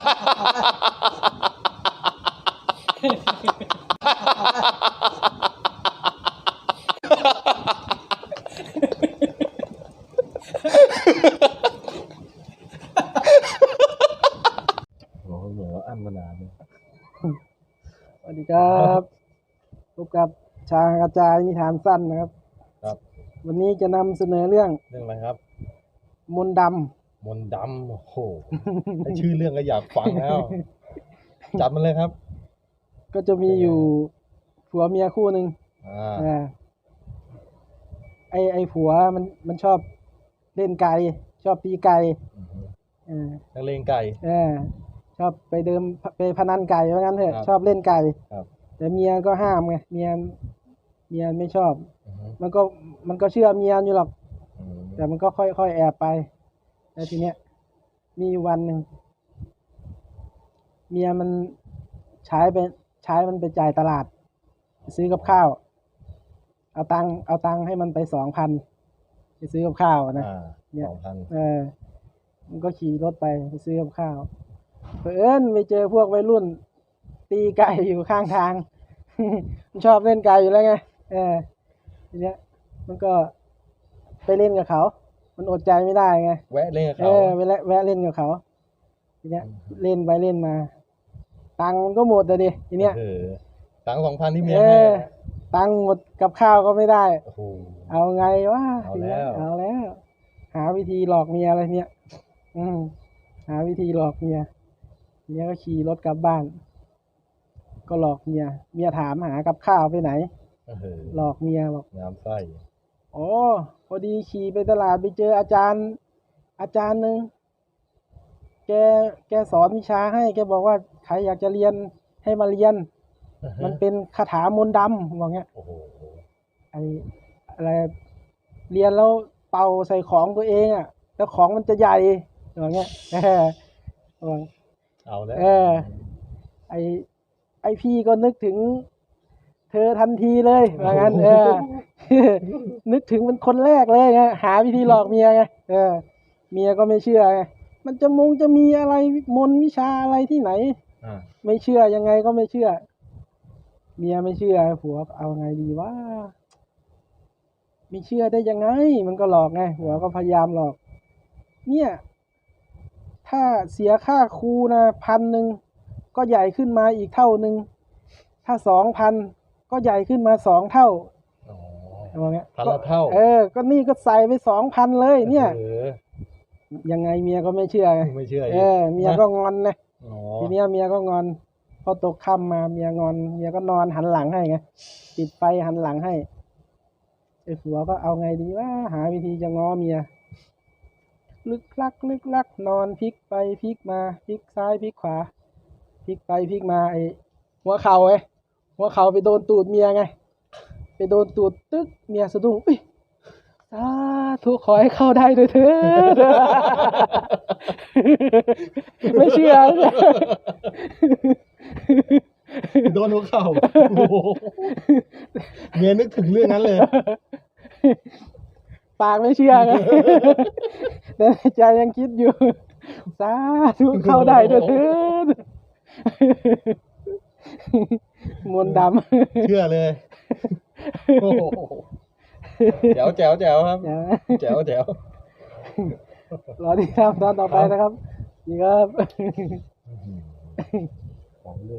โอ้เหมือนว่าอันมานานเลยสวัสดีครับพบกับชางกระจายนิทานสั้นนะครับ ครับ วันนี้จะนำเสนอเรื่อง เรื่องอะไรครับ มนต์ด มนต์ดำโอ้โหแค่ชื่อเรื่องก็อยากฟังแล้ว จับมันเลยครับำก็จะมีอยู่ผัวเมียคู่หนึ่งอ่าอ่าไอไอผัวมันมันชอบเล่นไก่ชอบตีไก่อือฮึเออนักเลงไก่ เออชอบไปเดิมไปพนันไก่ว่างั้นเถอะครับชอบเล่นไก่ครับ แต่เมียก็ห้ามไงเมียเมียไม่ชอบ อือฮึมันก็มันก็เชื่อเมียอยู่หรอก อืมแต่มันก็ค่อยๆแอบไป แล้วทีเนี้ยมีอยู่วันหนึ่งเมียมันใช้ไปใช้มันไปจ่ายตลาดไปซื้อกับข้าว เอาตังค์เอาตังค์ให้มันไปสองพันไปซื้อกับข้าวนะอ่าเนี่ยสองพันเออ มันก็ขี่รถไปไปซื้อกับข้าวเผอิญไปเจอพวกวัยรุ่น ตีไก่อยู่ข้างทาง มันชอบเล่นไก่อยู่แล้วไงเออทีเนี้ยมันก็ไปเล่นกับเขา มันอดใจไม่ได้ไงแวะเล่นกับเอเขาอไปแวะแวะเล่นกับเขาทีเนี้ยเล่นไปเล่นมาตังค์มันก็หมดเลยดิทีเนี้ยเออตังสองพันที่เมียเอให้อ ตังค์หมดกับข้าวก็ไม่ได้ โอ้โห เอาไงวะเอาทีเนี้ยแล้ว เอาแล้ว หาวิธีหลอกเมียอะไรเนี่ยอืมหาวิธีหลอกเมียเมียก็ขี่รถกลับบ้าน ก็หลอกเมีย เมียถามหากับข้าวไปไหน เออหลอกเมียบอก งามไส้อ๋อ พอดีขี่ไปตลาดไปเจออาจารย์ อาจารย์หนึ่งแกแกสอนวิชาให้แกบอกว่าใครอยากจะเรียนให้มาเรียนอือฮึมันเป็นคาถามนต์ดำบอกเงี้ยโอ้โหไออะไรเรียนแล้วเป่าใส่ของตัวเองอะ แล้วของมันจะใหญ่อย่างเงี้ยเออบอกเอาแล้วเออไอไอพี่ก็นึกถึง เธอทันทีเลยว่างั้นเออ นึกถึงเป็นคนแรกเลยไงหาวิธีหลอกเมียไงเออ เมียก็ไม่เชื่อไงมันจะมงจะมีอะไรมนต์วิชาอะไรที่ไหนอ่าไม่เชื่อยังไงก็ไม่เชื่อ เมียไม่เชื่อผัวเอาไงดีวะไม่เชื่อได้ยังไง มันก็หลอกไงผัวก็พยายามหลอก เนี่ย ถ้าเสียค่าครูนะพันหนึ่งก็ใหญ่ขึ้นมาอีกเท่าหนึ่งถ้าสองพัน ก็ใหญ่ขึ้นมาสองเท่าอ๋ออะไรเงี้ยพันละเท่าเออ ก็นี่ก็ใส่ไปสองพันเลย เนี่ยออยังไงเมียก็ไม่เชื่อไงไม่เชื่อเออเมียก็งอนนะอ๋อทีเนี้ยเมียก็งอน พอตกค่ำมาเมียงอนเมียก็นอนหันหลังให้ไงปิดไฟหันหลังให้ไอ้ผัวก็เอาไงดีว่าหาวิธีจะง้อเมีย ลึกลัก ลึกลัก นอนพลิกไปพลิกมาพลิกซ้ายพลิกขวาพลิกไปพลิกมาไอ้หัวเข่าไง หัวเข่าไปโดนตูดเมียไง ไปโดนตูดตึ๊กเมียสะดุ้งอุ้ยสาธุขอให้เข้าได้ด้วยเถิดไม่เชื่อ โดนหัวเข่าโอ้โหเมียนึกถึงเรื่องนั้นเลย ปากไม่เชื่อไงแต่ในใจยังคิดอยู่สาธุเข้าได้ด้วยเถิด มนต์ดำ เชื่อเลย โอ้โหแจ๋วแจ๋วแจ๋วครับเดี๋ยวนะแจ๋วแจ๋วรอที่ตามตอนต่อไปนะครับ นี่ครับ ของเรื่อง